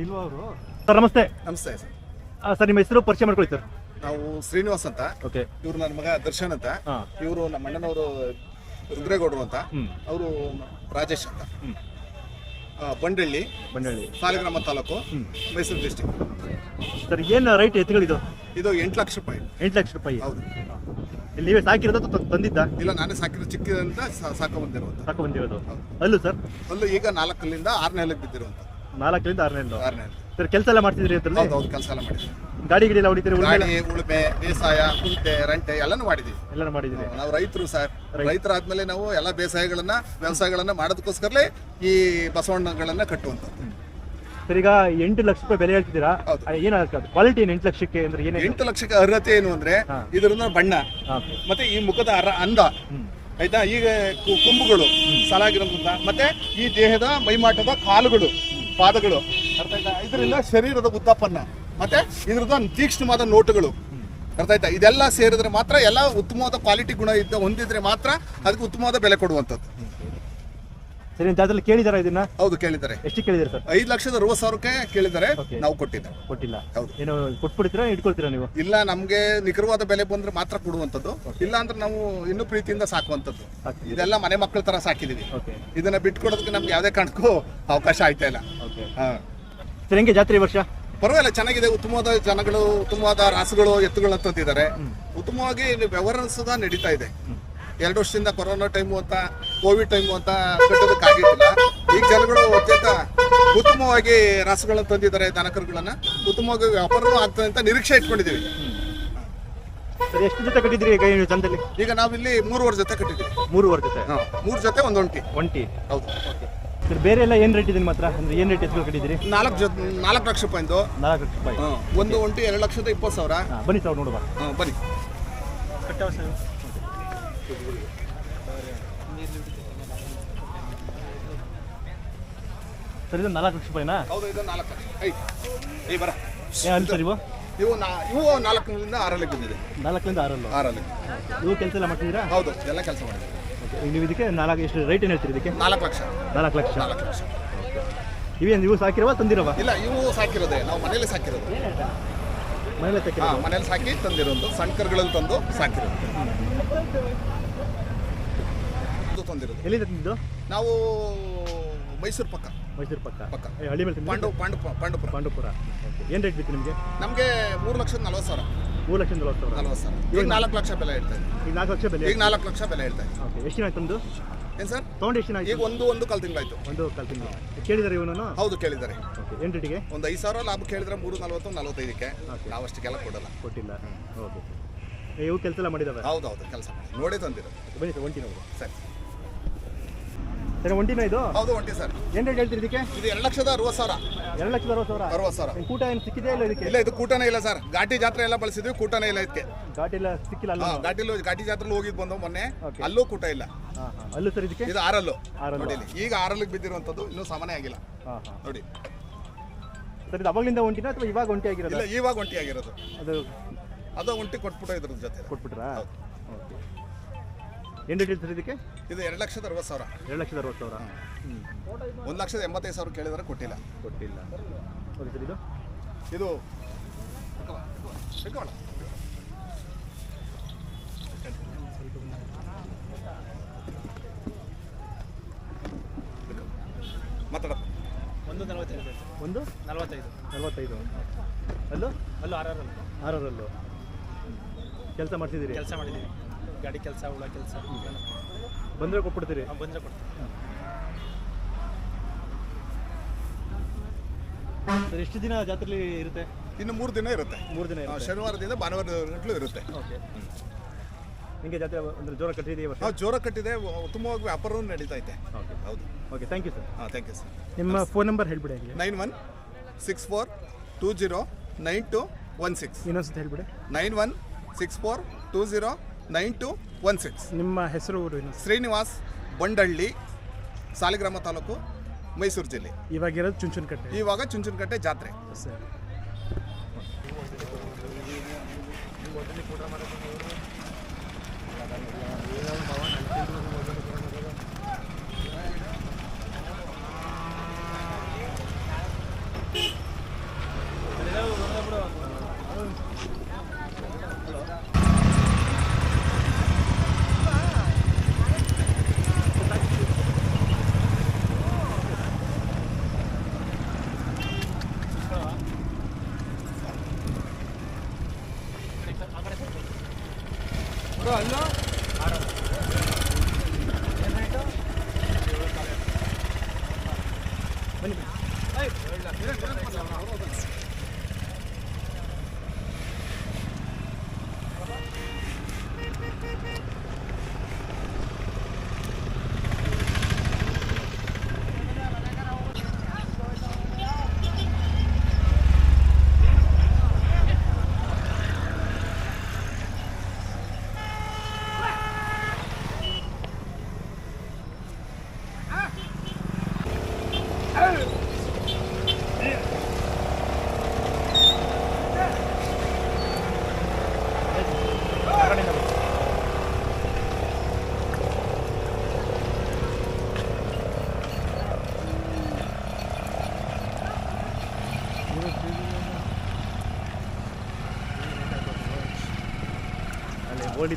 ಇಲ್ವಾ ಅವರು? ಸರ್ ನಮಸ್ತೆ. ನಮಸ್ತೆ ಸರ್. ಆ, ಸರ್ ನಿಮ್ಮ ಹೆಸರು ಪರಿಚಯ ಮಾಡ್ಕೊಳ್ಳಿ ಸರ್. ನಾವು ಶ್ರೀನಿವಾಸ್ ಅಂತ. ಓಕೆ. ಇವ್ರು ನನ್ನ ಮಗ ದರ್ಶನ್ ಅಂತ. ಹಾ. ಇವರು ನಮ್ಮ ಅಣ್ಣನವರು ರುದ್ರೇಗೌಡರು ಅಂತ. ಹ್ಮ್. ಅವರು ರಾಜೇಶ್ ಅಂತ. ಹ್ಮ್. ಆ, ಬಂಡಳ್ಳಿ ಬಂಡಳ್ಳಿ. ಸಾಲಿಗ್ರಾಮ ತಾಲೂಕು. ಮೈಸೂರು ಡಿಸ್ಟಿಕ್ ಸರ್ ಏನು ರೈಟ್ ಎತ್ತುಗಳಿದು? ಇದು ಎಂಟು ಲಕ್ಷ ರೂಪಾಯಿ. ಎಂಟು ಲಕ್ಷ ರೂಪಾಯಿ. ಹೌದು. ಇಲ್ಲಿ ನೀವೇ ಸಾಕಿರೋದು ಅಥವಾ ತಂದಿದ್ದ? ಇಲ್ಲ ನಾನೇ ಸಾಕಿರೋ ಚಿಕ್ಕಿದಂತ ಸಾಕು ಬಂದಿರುವಂತ ಸಾಕು ಬಂದಿರೋದು. ಅಲ್ಲೂ ಸರ್? ಅಲ್ಲೂ ಈಗ ನಾಲ್ಕಲ್ಲಿಂದ ಆರನೇ ಹಲ್ಲಿಗೆ ಬಿದ್ದಿರುವಂತ. ನಾಲ್ಕರಿಂದ ಆರನೇ ಆರನೇ ಹಲ್ಲಿ ಸರ್ ಕೆಲಸ ಎಲ್ಲ ಮಾಡ್ತಿದ್ರಿ ಅದರಲ್ಲಿ ಹೌದು ಹೌದು ಕೆಲಸ ಎಲ್ಲ ಮಾಡಿದ್ವಿ ಗಾಡಿ ಗಿಡಿ ಎಲ್ಲ ಹೊಡಿತೀರಿ ಉಳ್ಮೆ ಗಾಡಿ ಉಳುಮೆ ಬೇಸಾಯ ಕುಂಟೆ ರಂಟೆ ಎಲ್ಲಾನು ಮಾಡಿದೀವಿ ಎಲ್ಲಾನು ಮಾಡಿದ್ದೀರಿ? ನಾವು ರೈತರು ಸರ್. ರೈತ. ರೈತರಾದ್ಮೇಲೆ ನಾವು ಎಲ್ಲ ಬೇಸಾಯಗಳನ್ನ ವ್ಯವಸಾಯಗಳನ್ನ ಮಾಡೋದಕ್ಕೋಸ್ಕರಲೇ ಈ ಬಸವಣ್ಣಗಳನ್ನ ಕಟ್ಟುವಂಥದ್ದು. ಸರ್ ಈಗ ಎಂಟು ಲಕ್ಷ ರೂಪಾಯಿ ಬೆಲೆ ಹೇಳ್ತಿದ್ದೀರಾ? ಹೌದು. ಏನಾಗ ಕ್ವಾಲಿಟಿ ಏನು ಎಂಟು ಲಕ್ಷಕ್ಕೆ ಅಂದ್ರೆ ಏನೇ ಎಂಟು ಲಕ್ಷಕ್ಕೆ ಅರ್ಹತೆ ಏನು ಅಂದ್ರೆ ಹಾ. ಇದರಿಂದ ಬಣ್ಣ. ಹಾಂ. ಮತ್ತೆ ಈ ಮುಖದ ಅರ ಅಂದ. ಆಯ್ತಾ? ಈಗ ಕು- ಕೊಂಬುಗಳು ಸಾಲಾಗಿರೋದ್ರಿಂದ ಮತ್ತೆ ಈ ದೇಹದ ಮೈಮಾಟದ ಕಾಲುಗಳು. ಪಾದಗಳು. ಅರ್ಥ ಆಯ್ತಾ? ಇದರಿಂದ ಶರೀರದ ಉತ್ತಪನ್ನ ಮತ್ತೆ ಇದ್ರದ ತೀಕ್ಷ್ಣವಾದ ನೋಟುಗಳು. ಅರ್ಥ ಆಯ್ತಾ? ಇದೆಲ್ಲ ಸೇರಿದ್ರೆ ಮಾತ್ರ ಎಲ್ಲ ಉತ್ತಮವಾದ ಕ್ವಾಲಿಟಿ ಗುಣ ಇದ್ದ ಹೊಂದಿದ್ರೆ ಮಾತ್ರ ಅದಕ್ಕೆ ಉತ್ತಮವಾದ ಬೆಲೆ ಕೊಡುವಂಥದ್ದು. ಸರಿ ಅಂತ ಅದ್ರಲ್ಲಿ ಕೇಳಿದಾರ ಇದನ್ನ? ಹೌದು ಕೇಳಿದ್ದಾರೆ. ಎಷ್ಟು ಕೇಳಿದಾರೆ ಸರ್? ಐದು ಲಕ್ಷದ ಅರವತ್ತು ಸಾವಿರಕ್ಕೆ ಕೇಳಿದ್ದಾರೆ. ನಾವು ಕೊಟ್ಟಿದ್ದೆ. ಕೊಟ್ಟಿಲ್ಲ. ಹೌದು. ಏನು ಕೊಟ್ಬಿಡ್ತೀರಾ ಇಟ್ಕೊಳ್ತೀರಾ ನೀವು? ಇಲ್ಲ ನಮಗೆ ನಿಖರವಾದ ಬೆಲೆ ಬಂದ್ರೆ ಮಾತ್ರ ಕೊಡುವಂಥದ್ದು. ಇಲ್ಲ ಅಂದ್ರೆ ನಾವು ಇನ್ನೂ ಪ್ರೀತಿಯಿಂದ ಸಾಕುವಂಥದ್ದು. ಇದೆಲ್ಲ ಮನೆ ಮಕ್ಕಳ ತರ ಸಾಕಿದೀವಿ. ಇದನ್ನ ಬಿಟ್ಕೊಡೋದಕ್ಕೆ ನಮ್ಗೆ ಯಾವುದೇ ಕಾರಣಕ್ಕೂ ಅವಕಾಶ ಆಯ್ತಾ ಇಲ್ಲ. ಸರ್ ಹೆಂಗೆ ಜಾತ್ರೆ ಈ ವರ್ಷ? ಪರವಾಗಿಲ್ಲ ಚೆನ್ನಾಗಿದೆ. ಉತ್ತಮವಾದ ಜನಗಳು ಉತ್ತಮವಾದ ರಾಸುಗಳು ಎತ್ತುಗಳು ತಂದಿದ್ದಾರೆ ಉತ್ತಮವಾಗಿ ವ್ಯವಹಾರ ಸದ ನಡೀತಾ ಇದೆ. ಎರಡು ವರ್ಷದಿಂದ ಕೊರೋನಾ ಟೈಮು ಅಂತ ಕೋವಿಡ್ ಟೈಮು ಅಂತ ಕಟ್ಟೋದಕ್ಕಾಗಿಲ್ಲ. ಈಗ ಜನಗಳು ಅತ್ಯಂತ ಉತ್ತಮವಾಗಿ ರಾಸುಗಳನ್ನು ತಂದಿದ್ದಾರೆ ದನಕರುಗಳನ್ನ. ಉತ್ತಮವಾಗಿ ವ್ಯಾಪಾರನೂ ಆಗ್ತದೆ ಅಂತ ನಿರೀಕ್ಷೆ ಇಟ್ಕೊಂಡಿದ್ದೀವಿ. ಎಷ್ಟು ಜೊತೆ ಕಟ್ಟಿದ್ರಿ ಈಗ ನೀವು ಚಂದಲ್ಲಿ ಈಗ ನಾವಿಲ್ಲಿ ಮೂರುವರೆ ಜೊತೆ ಕಟ್ಟಿದ್ದೀವಿ. ಮೂರುವರೆ ಜೊತೆ? ಮೂರು ಜೊತೆ ಒಂದು ಒಂಟಿ. ಒಂಟಿ ಹೌದು ಸರ್ ಬೇರೆ ಎಲ್ಲ ಏನು ರೇಟ್ ಇದೆ ನಿಮ್ಮ ಹತ್ರ? ಅಂದ್ರೆ ಏನು ರೇಟ್ ಎತ್ಕೊಂಡು ಕಟ್ಟಿದ್ದೀರಿ? ನಾಲ್ಕು ಜೊತೆ ನಾಲ್ಕು ಲಕ್ಷ ರೂಪಾಯಿಂದು ನಾಲ್ಕು ಲಕ್ಷ ರೂಪಾಯಿ ಹಾಂ ಒಂದು ಒಂಟು ಎರಡು ಲಕ್ಷದ ಇಪ್ಪತ್ತು ಸಾವಿರ. ಹಾಂ ಬನ್ನಿ ಸರ್ ನೋಡುವ. ಹಾ, ಬನ್ನಿ. ಸರ್. ಇದು ನಾಲ್ಕು ಲಕ್ಷ ರೂಪಾಯಿನಾ ಹೌದು ಇದು ನಾಲ್ಕು ಲಕ್ಷ. ಈ ಬರ. ಏ ಅಲ್ಲಿ ಸರ್ ಇವು? ಇವು ನಾ ಇವು ನಾಲ್ಕರಿಂದ ಆರಲ್ಲಿ ಬಂದಿದೆ. ನಾಲ್ಕರಿಂದ ಆರಲ್ಲು? ಆರಲ್ಲಿ. ಇವು ಕೆಲಸ ಎಲ್ಲ ಮಾಡ್ತಿದ್ದೀರಾ? ಹೌದು ಎಲ್ಲ ಕೆಲಸ ಮಾಡಿದೆ ಓಕೆ ನೀವು ಇದಕ್ಕೆ ನಾಲ್ಕು ಎಷ್ಟು ರೈಟ್ ಏನು ಹೇಳ್ತೀರಿ ಇದಕ್ಕೆ? ನಾಲ್ಕು ಲಕ್ಷ. ನಾಲ್ಕು ಲಕ್ಷ. ನಾಲ್ಕು ಲಕ್ಷ. ಇವೇನು ನೀವು ಸಾಕಿರವ ತಂದಿರವ? ಇಲ್ಲ ಇವು ಸಾಕಿರೋದೆ. ನಾವು ಮನೇಲಿ ಸಾಕಿರೋದು. ಮನೇಲಿ ಸಾಕಿ ಹಾಂ ಮನೇಲಿ ಸಾಕಿ ತಂದಿರೋದು. ಸಣ್ಣ ಕರುಗಳಲ್ಲಿ ತಂದು ಸಾಕಿರೋದು. ಇದು ತಂದಿರೋದು. ಎಲ್ಲಿಂದ ತಂದಿದ್ದು ನಾವು ಮೈಸೂರು ಪಕ್ಕ. ಮೈಸೂರು ಪಕ್ಕ. ಪಕ್ಕ. ಹಳ್ಳಿ ಮೇಲೆ ಪಾಂಡು ಪಾಂಡು ಪಾಂಡುಪುರ ಪಾಂಡುಪುರ. ಏನು ರೇಟ್ ಬಿತ್ತು ನಿಮಗೆ? ನಮಗೆ ಮೂರು ಲಕ್ಷದ ನಲ್ವತ್ತು ಸಾವಿರ. ಮೂರು ಲಕ್ಷ ನಲ್ವತ್ತು ಸಾವಿರ. ನಲ್ವತ್ತು ಸಾವಿರ. ಈಗ ನಾಲ್ಕು ಲಕ್ಷ ಬೆಲೆ ಈಗ ನಾಲ್ಕು ಲಕ್ಷ ಬೆಲೆ ಈಗ ನಾಲ್ಕು ಲಕ್ಷ ಬೆಲೆ ಓಕೆ ಎಷ್ಟು ದಿನ ಆಯ್ತು ಒಂದು ಏನು ಸರ್? ತೊಗೊಂಡು ಎಷ್ಟು ದಿನ ಈಗ ಒಂದು ಒಂದು ಕಾಲು ತಿಂಗಳಾಯ್ತು. ಒಂದು ಕಾಲು ತಿಂಗಳು. ಹೌದು ಕೇಳಿದ್ದಾರೆ. ಓಕೆ ಏನು ರೇಟಿಗೆ? ಒಂದು ಐದು ಸಾವಿರ ಲಾಭ ಕೇಳಿದ್ರೆ ಮೂರು ನಲ್ವತ್ತು ನಲ್ವತ್ತೈದಕ್ಕೆ. ನಾವು ಅಷ್ಟಕ್ಕೆಲ್ಲ ಕೊಡಲ್ಲ. ಕೊಟ್ಟಿಲ್ಲ. ಓಕೆ. ಇವು ಕೆಲಸ ಎಲ್ಲ ಮಾಡಿದಾವೆ? ಹೌದು ಹೌದು ಕೆಲಸ ನೋಡೇ ತಂದಿರೋದು. ಬನ್ನಿ ಸರಿ. ಸರ್ ಒಂಟಿನ ಇದು? ಹೌದು ಒಂಟಿ ಸರ್. ಏನು ರೇಟ್ ಹೇಳ್ತೀರಿ ಇದಕ್ಕೆ? ಇದು ಎರಡು ಲಕ್ಷದ ಅರವತ್ತು ಸಾವಿರ. ಎರಡು ಲಕ್ಷದ ಅರವತ್ತು ಸಾವಿರ? ಅರವತ್ತು ಸಾವಿರ. ಕೂಟ ಏನು ಸಿಕ್ಕಿದೆ ಇಲ್ಲ ಇದಕ್ಕೆ? ಇಲ್ಲ ಇದು ಕೂಟನೇ ಇಲ್ಲ ಸರ್. ಘಾಟಿ ಜಾತ್ರೆ ಎಲ್ಲ ಬಳಸಿದ್ವಿ ಕೂಟನೇ ಇಲ್ಲ ಇದಕ್ಕೆ. ಘಾಟಿ ಇಲ್ಲ ಸಿಕ್ಕಿಲ್ಲ ಅಲ್ಲ? ಘಾಟಿಲು ಘಾಟಿ ಜಾತ್ರೆ ಹೋಗಿದ್ ಬಂದು ಮೊನ್ನೆ. ಅಲ್ಲೂ ಕೂಟ ಇಲ್ಲ. ಅಲ್ಲೂ ಸರ್ ಇದಕ್ಕೆ? ಇದು ಆರಲ್ಲು. ನೋಡಿ ಈಗ ಆರಲ್ಲಿ ಬಿದ್ದಿರುವಂತದ್ದು ಇನ್ನೂ ಸಾಮಾನ್ಯ ಆಗಿಲ್ಲ. ನೋಡಿ. ಸರ್ ಇದು ಅವಾಗಲಿಂದ ಒಂಟಿನ ಅಥವಾ ಇವಾಗ ಒಂಟಿ ಆಗಿರೋದು? ಇಲ್ಲ ಇವಾಗ ಒಂಟಿ ಆಗಿರೋದು. ಅದು ಅದು ಒಂಟಿ ಕೊಟ್ಬಿಟ್ಟು ಇದ್ರ ಜೊತೆ. ಕೊಟ್ಬಿಟ್ರಾ? ಓಕೆ. ಏನು ರೇಟ್ ಸರ್ ಇದಕ್ಕೆ? ಇದು ಎರಡು ಲಕ್ಷದ ಅರವತ್ತು ಸಾವಿರ. ಎರಡು ಲಕ್ಷದ ಅರವತ್ತು ಸಾವಿರ. ಹ್ಞೂ ಒಂದು ಲಕ್ಷದ ಎಂಬತ್ತೈದು ಸಾವಿರ ಕೇಳಿದ್ರೆ ಕೊಟ್ಟಿಲ್ಲ. ಕೊಟ್ಟಿಲ್ಲ. ಓಕೆ ಸರ್ ಇದು? ಇದು ಮಾತಾಡ ಮಾತಾಡಪ್ಪ. ಒಂದು ನಲವತ್ತೈದು ಒಂದು? ನಲವತ್ತೈದು. ನಲ್ವತ್ತೈದು. ಅಲ್ಲೂ? ಅಲ್ಲೂ ಆರರಲ್ಲಿ. ಆರರಲ್ಲೂ. ಕೆಲಸ ಮಾಡ್ತಿದ್ದೀರಿ? ಕೆಲಸ ಮಾಡಿದ್ದೀವಿ. ಗಾಡಿ ಕೆಲಸ ಉಳ ಕೆಲಸ. ಬಂದರೆ ಕೊಟ್ಬಿಡ್ತೀರಿ? ಬಂದರೆ ಕೊಡ್ತೀವಿ. ಸರ್ ಎಷ್ಟು ದಿನ ಜಾತ್ರೆಲಿ ಇರುತ್ತೆ? ಇನ್ನು ಮೂರು ದಿನ ಇರುತ್ತೆ. ಮೂರು ದಿನ ಇರುತ್ತೆ. ಶನಿವಾರದಿಂದ ಭಾನುವಾರದವರೆಗೂ ಇರುತ್ತೆ. ಓಕೆ. ನಿಮಗೆ ಜಾತ್ರೆ ಅಂದರೆ ಜೋರ ಕಟ್ಟಿದೆಯಾ ವರ್ಷ? ನಾವು ಜೋರ ಕಟ್ಟಿದೆ. ಉತ್ತಮವಾಗಿ ವ್ಯಾಪಾರವೂ ನಡೀತಾ ಇದೆ. ಓಕೆ. ಹೌದು. ಓಕೆ ಥ್ಯಾಂಕ್ ಯು ಸರ್ ಹಾಂ ಥ್ಯಾಂಕ್ ಯು ಸರ್ ನಿಮ್ಮ ಫೋನ್ ನಂಬರ್ ಹೇಳ್ಬಿಡಿ ಹಾಗೆ. Nine one six four two zero nine two one six ಇನ್ನೊಂದ್ಸತಿ ಹೇಳ್ಬಿಡಿ. Nine one six four two zero nine two one six. ನಿಮ್ಮ ಹೆಸರು ಶ್ರೀನಿವಾಸ್ ಬಂಡಳ್ಳಿ ಸಾಲಿಗ್ರಾಮ ತಾಲೂಕು ಮೈಸೂರು ಜಿಲ್ಲೆ. ಇವಾಗ ಇರೋದು ಚುಂಚನಕಟ್ಟೆ. ಇವಾಗ ಚುಂಚನಕಟ್ಟೆ ಜಾತ್ರೆ. ಸರಿ. ಅಲ್ಲೋ? ಬನ್ನಿ Oh!